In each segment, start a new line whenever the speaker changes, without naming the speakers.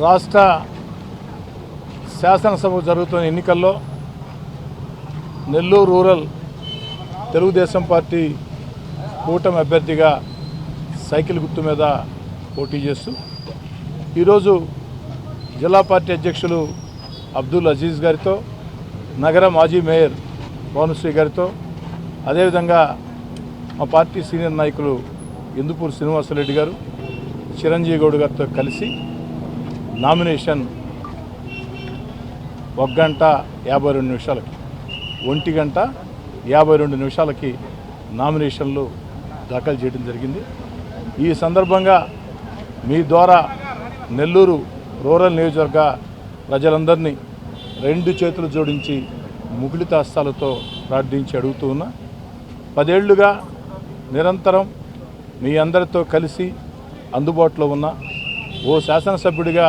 రాష్ట్ర శాసనసభ జరుగుతున్న ఎన్నికల్లో నెల్లూరు రూరల్ తెలుగుదేశం పార్టీ కూటమి అభ్యర్థిగా సైకిల్ గుర్తు మీద పోటీ చేస్తూ ఈరోజు జిల్లా పార్టీ అధ్యక్షులు అబ్దుల్ అజీజ్ గారితో నగర మాజీ మేయర్ భవనశ్రీ గారితో అదేవిధంగా మా పార్టీ సీనియర్ నాయకులు ఇందుపూర్ శ్రీనివాసరెడ్డి గారు చిరంజీవి గౌడ్ గారితో కలిసి నామినేషన్ ఒక గంట యాభై రెండు నిమిషాలకి ఒంటి గంట యాభై రెండు నిమిషాలకి నామినేషన్లు దాఖలు చేయడం జరిగింది. ఈ సందర్భంగా మీ ద్వారా నెల్లూరు రూరల్ నియోజకవర్గ ప్రజలందరినీ రెండు చేతులు జోడించి ముగిలిత హస్తాలతో ప్రార్థించి అడుగుతూ ఉన్నా. పదేళ్ళుగా నిరంతరం మీ అందరితో కలిసి అందుబాటులో ఉన్న. ఓ శాసనసభ్యుడిగా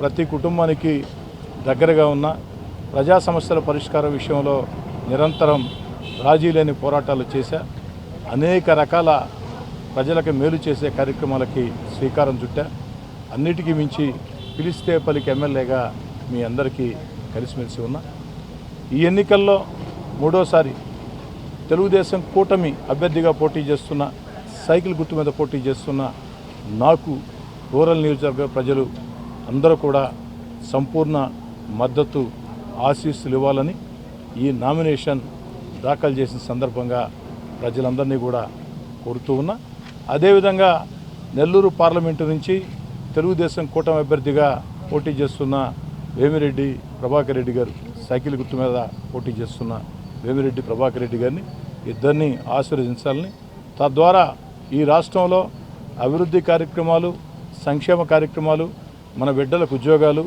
ప్రతి కుటుంబానికి దగ్గరగా ఉన్న ప్రజా సమస్యల పరిష్కారం విషయంలో నిరంతరం రాజీ లేని పోరాటాలు చేశా. అనేక రకాల ప్రజలకు మేలు చేసే కార్యక్రమాలకి శ్రీకారం చుట్టా. అన్నిటికీ మించి పిలిస్తే పలికి ఎమ్మెల్యేగా మీ అందరికీ కలిసిమెలిసి ఉన్నా. ఈ ఎన్నికల్లో మూడోసారి తెలుగుదేశం కూటమి అభ్యర్థిగా పోటీ చేస్తున్న సైకిల్ గుర్తు మీద పోటీ చేస్తున్న నాకు రూరల్ నియోజకవర్గ ప్రజలు అందరూ కూడా సంపూర్ణ మద్దతు ఆశీస్సులు ఇవ్వాలని ఈ నామినేషన్ దాఖలు చేసిన సందర్భంగా ప్రజలందరినీ కూడా కోరుతూ ఉన్నా. అదేవిధంగా నెల్లూరు పార్లమెంటు నుంచి తెలుగుదేశం కూటమి అభ్యర్థిగా పోటీ చేస్తున్న వేమిరెడ్డి ప్రభాకర్ రెడ్డి గారు సైకిల్ గుర్తు మీద పోటీ చేస్తున్న వేమిరెడ్డి ప్రభాకర్ రెడ్డి గారిని ఇద్దరిని ఆశీర్వదించాలని. తద్వారా ఈ రాష్ట్రంలో అభివృద్ధి కార్యక్రమాలు సంక్షేమ కార్యక్రమాలు మన బిడ్డలకు ఉద్యోగాలు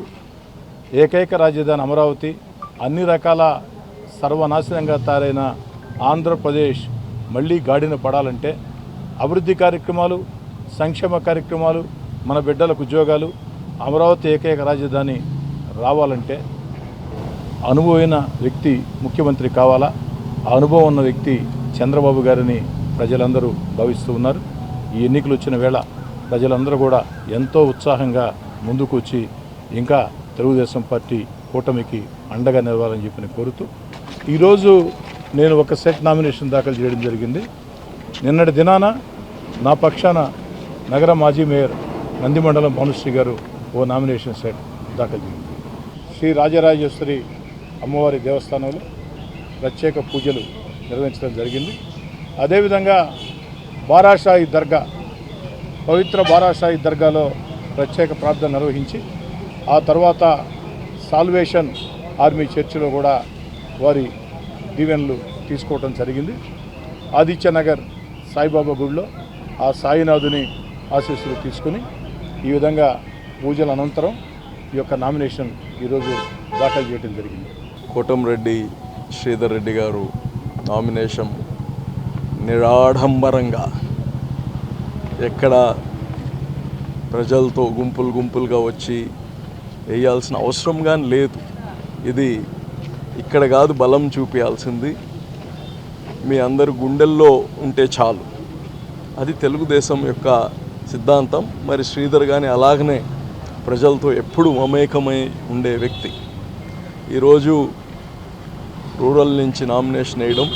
ఏకైక రాజధాని అమరావతి అన్ని రకాల సర్వనాశనంగా తయారైన ఆంధ్రప్రదేశ్ మళ్ళీ గాడిన పడాలంటే అభివృద్ధి కార్యక్రమాలు సంక్షేమ కార్యక్రమాలు మన బిడ్డలకు ఉద్యోగాలు అమరావతి ఏకైక రాజధాని రావాలంటే అనుభవమైన వ్యక్తి ముఖ్యమంత్రి కావాలా? ఆ అనుభవం ఉన్న వ్యక్తి చంద్రబాబు గారిని ప్రజలందరూ భావిస్తూ ఉన్నారు. ఈ ఎన్నికలు వచ్చిన వేళ ప్రజలందరూ కూడా ఎంతో ఉత్సాహంగా ముందుకు వచ్చి ఇంకా తెలుగుదేశం పార్టీ కూటమికి అండగా నిలవాలని చెప్పి కోరుతూ ఈరోజు నేను ఒక సెట్ నామినేషన్ దాఖలు చేయడం జరిగింది. నిన్నటి దినాన నా పక్షాన నగర మాజీ మేయర్ నందిమండలం భానుశ్రీ గారు ఓ నామినేషన్ సెట్ దాఖలు చేయండి శ్రీ రాజరాజేశ్వరి అమ్మవారి దేవస్థానంలో ప్రత్యేక పూజలు నిర్వహించడం జరిగింది. అదేవిధంగా బారాషాయి దర్గా పవిత్ర బారాషాయి దర్గాలో ప్రత్యేక ప్రార్థన నిర్వహించి ఆ తర్వాత సాల్వేషన్ ఆర్మీ చర్చిలో కూడా వారి దీవెనలు తీసుకోవటం జరిగింది. ఆదిత్యనగర్ సాయిబాబా గుడిలో ఆ సాయినాథుని ఆశీస్సులు తీసుకుని ఈ విధంగా పూజల అనంతరం ఈ యొక్క నామినేషన్ ఈరోజు దాఖలు చేయడం జరిగింది.
కోటంరెడ్డి శ్రీధర్ రెడ్డి గారు నామినేషన్ నిరాడంబరంగా ఎక్కడ ప్రజలతో గుంపులు గుంపులుగా వచ్చి వేయాల్సిన అవసరం కానీ లేదు. ఇది ఇక్కడ కాదు బలం చూపించాల్సింది మీ అందరు గుండెల్లో ఉంటే చాలు. అది తెలుగుదేశం యొక్క సిద్ధాంతం. మరి శ్రీధర్ కానీ అలాగనే ప్రజలతో ఎప్పుడు మమేకమై ఉండే వ్యక్తి. ఈరోజు రూరల్ నుంచి నామినేషన్ వేయడం.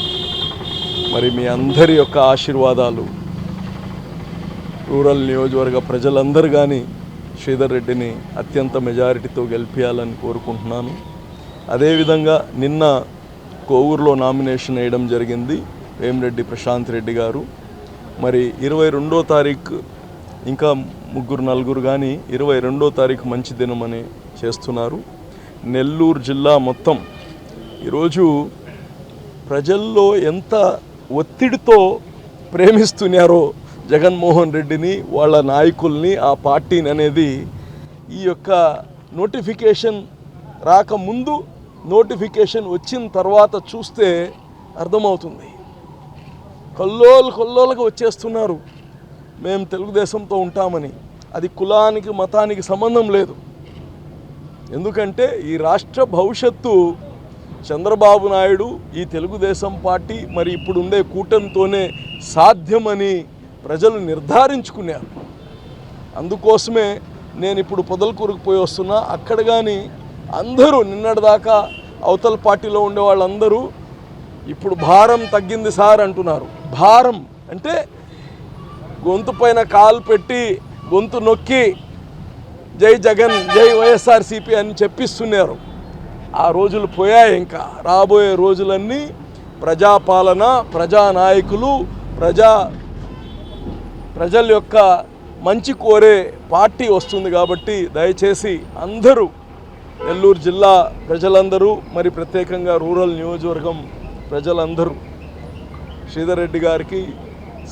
మరి మీ అందరి యొక్క ఆశీర్వాదాలు రూరల్ నియోజకవర్గ ప్రజలందరూ కానీ శ్రీధర్ రెడ్డిని అత్యంత మెజారిటీతో గెలిపించాలని కోరుకుంటున్నాను. అదేవిధంగా నిన్న కోవూరులో నామినేషన్ వేయడం జరిగింది వేమిరెడ్డి ప్రశాంత్ రెడ్డి గారు. మరి ఇరవై రెండో తారీఖు ఇంకా ముగ్గురు నలుగురు కానీ ఇరవై రెండో తారీఖు మంచి దినమని చేస్తున్నారు. నెల్లూరు జిల్లా మొత్తం ఈరోజు ప్రజల్లో ఎంత ఒత్తిడితో ప్రేమిస్తున్నారో జగన్మోహన్ రెడ్డిని వాళ్ళ నాయకుల్ని ఆ పార్టీని అనేది ఈ యొక్క నోటిఫికేషన్ రాకముందు నోటిఫికేషన్ వచ్చిన తర్వాత చూస్తే అర్థమవుతుంది. కల్లోలు కొల్లోలుగా వచ్చేస్తున్నారు. మేము తెలుగుదేశంతో ఉంటామని. అది కులానికి మతానికి సంబంధం లేదు. ఎందుకంటే ఈ రాష్ట్ర భవిష్యత్తు చంద్రబాబు నాయుడు ఈ తెలుగుదేశం పార్టీ మరి ఇప్పుడు ఉండే కూటమితోనే సాధ్యమని ప్రజలు నిర్ధారించుకున్నారు. అందుకోసమే నేను ఇప్పుడు పొదలకూరుకు పోయి వస్తున్నా. అక్కడ కానీ అందరూ నిన్నటిదాకా అవతల పార్టీలో ఉండే వాళ్ళందరూ ఇప్పుడు భారం తగ్గింది సార్ అంటున్నారు. భారం అంటే గొంతు పైన కాలు పెట్టి గొంతు నొక్కి జై జగన్ జై వైఎస్ఆర్సీపీ అని చెప్పిస్తున్నారు. ఆ రోజులు పోయాయి ఇంకా. రాబోయే రోజులన్నీ ప్రజాపాలన ప్రజానాయకులు ప్రజా ప్రజల యొక్క మంచి కోరే పార్టీ వస్తుంది కాబట్టి దయచేసి అందరూ నెల్లూరు జిల్లా ప్రజలందరూ మరి ప్రత్యేకంగా రూరల్ నియోజకవర్గం ప్రజలందరూ శ్రీధర్ రెడ్డి గారికి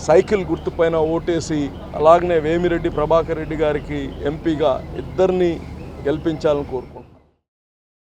సైకిల్ గుర్తుపైన ఓటేసి అలాగనే వేమిరెడ్డి ప్రభాకర్ రెడ్డి గారికి ఎంపీగా ఇద్దరిని గెలిపించాలని కోరుకుంటున్నాను